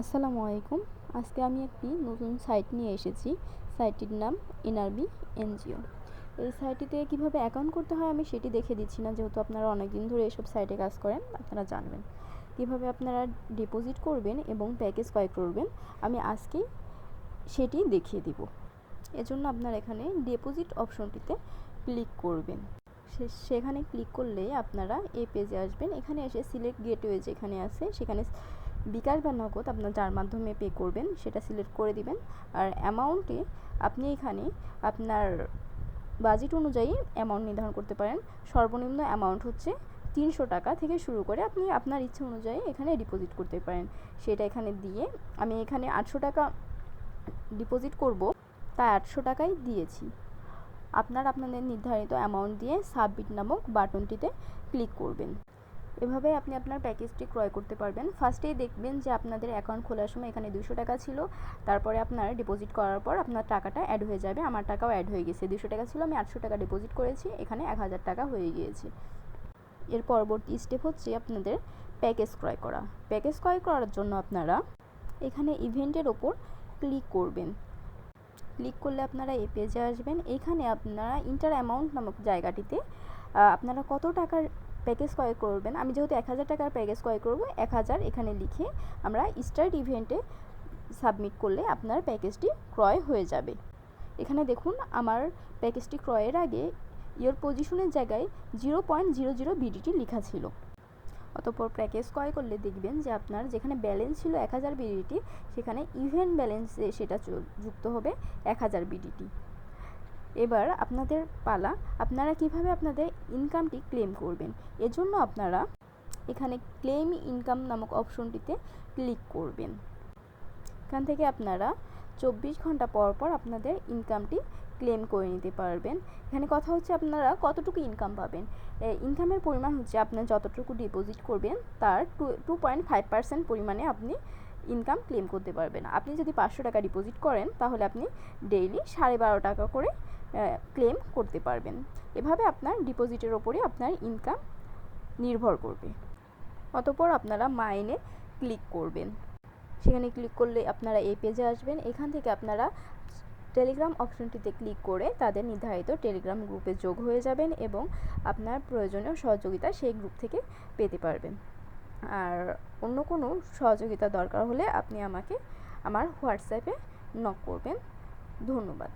আসসালামু আলাইকুম। আজকে আমি একটি নতুন সাইট নিয়ে এসেছি। সাইটটির নাম এনআরবি এনজিও। এই সাইটটিতে কীভাবে অ্যাকাউন্ট করতে হয় আমি সেটি দেখে দিচ্ছি না, যেহেতু আপনারা অনেক দিন ধরে এসব সাইটে কাজ করেন, আপনারা জানবেন। কীভাবে আপনারা ডিপোজিট করবেন এবং প্যাকেজ ক্রয় করবেন, আমি আজকেই সেটি দেখিয়ে দিব। এজন্য আপনারা এখানে ডিপোজিট অপশনটিতে ক্লিক করবেন। সেখানে ক্লিক করলে আপনারা এই পেজে আসবেন। এখানে এসে সিলেক্ট গেটওয়ে যেখানে আছে, সেখানে বিকাশ বা নগদ আপনার যার মাধ্যমে পে করবেন, সেটা সিলেক্ট করে দিবেন। আর অ্যামাউন্টে আপনি এখানে আপনার বাজেট অনুযায়ী অ্যামাউন্ট নির্ধারণ করতে পারেন। সর্বনিম্ন অ্যামাউন্ট হচ্ছে তিনশো টাকা থেকে শুরু করে আপনি আপনার ইচ্ছে অনুযায়ী এখানে ডিপোজিট করতে পারেন। সেটা এখানে দিয়ে আমি এখানে আটশো টাকা ডিপোজিট করব, তাই আটশো টাকাই দিয়েছি। আপনার আপনাদের নির্ধারিত অ্যামাউন্ট দিয়ে সাবমিট নামক বাটনটিতে ক্লিক করবেন। এভাবে আপনি আপনার প্যাকেজটি ক্রয় করতে পারবেন। ফার্স্টেই দেখবেন যে আপনাদের অ্যাকাউন্ট খোলার সময় এখানে দুশো টাকা ছিল। তারপরে আপনার ডিপোজিট করার পর আপনার টাকাটা অ্যাড হয়ে যাবে। আমার টাকাও অ্যাড হয়ে গেছে। দুশো টাকা ছিল, আমি আটশো টাকা ডিপোজিট করেছি। এখানে এক হাজার টাকা হয়ে গিয়েছে। এর পরবর্তী স্টেপ হচ্ছে আপনাদের প্যাকেজ ক্রয় করা। প্যাকেজ ক্রয় করার জন্য আপনারা এখানে ইভেন্টের ওপর ক্লিক করবেন। ক্লিক করলে আপনারা এই পেজে আসবেন। এখানে আপনারা ইন্টার অ্যামাউন্ট নামক জায়গাটিতে আপনারা কত টাকার প্যাকেজ ক্রয় করবেন। আমি যেহেতু এক হাজার টাকার প্যাকেজ ক্রয় করব, এক হাজার এখানে লিখে আমরা স্টার্ট ইভেন্টে সাবমিট করলে আপনার প্যাকেজটি ক্রয় হয়ে যাবে। এখানে দেখুন, আমার প্যাকেজটি ক্রয়ের আগে ইয়োর পজিশনের জায়গায় zero point zero zero BDT লেখা ছিল। অতঃপর প্যাকেজ ক্রয় করলে দেখবেন যে আপনার যেখানে ব্যালেন্স ছিল এক হাজার বিডিটি সেখানে ইভেন্ট ব্যালেন্সে সেটা যুক্ত হবে এক হাজার বিডিটি এবার আপনাদের পালা, আপনারা কীভাবে আপনাদের ইনকামটি ক্লেম করবেন? এজন্য আপনারা এখানে ক্লেম ইনকাম নামক অপশনটিতে ক্লিক করবেন। এখান থেকে আপনারা চব্বিশ ঘণ্টা পর পর আপনাদের ইনকামটি ক্লেম করে নিতে পারবেন। এখানে কথা হচ্ছে আপনারা কতটুকু ইনকাম পাবেন? ইনকামের পরিমাণ হচ্ছে আপনার যতটুকু ডিপোজিট করবেন, তার two two point five percent পরিমাণে আপনি ইনকাম ক্লেম করতে পারবেন। আপনি যদি পাঁচশো টাকা ডিপোজিট করেন, তাহলে আপনি ডেইলি সাড়ে বারো টাকা করে ক্লেম করতে পারবেন। এভাবে আপনার ডিপোজিটের ওপরে আপনার ইনকাম নির্ভর করবে। অতপর আপনারা মাইনে ক্লিক করবেন। সেখানে ক্লিক করলে আপনারা এই পেজে আসবেন। এখান থেকে আপনারা টেলিগ্রাম অপশনটিতে ক্লিক করে তাদের নির্ধারিত টেলিগ্রাম গ্রুপে যোগ হয়ে যাবেন এবং আপনার প্রয়োজনীয় সহযোগিতা সেই গ্রুপ থেকে পেতে পারবেন। আর অন্য কোনো সহযোগিতা দরকার হলে আপনি আমাকে আমার হোয়াটসঅ্যাপে নক করবেন। ধন্যবাদ।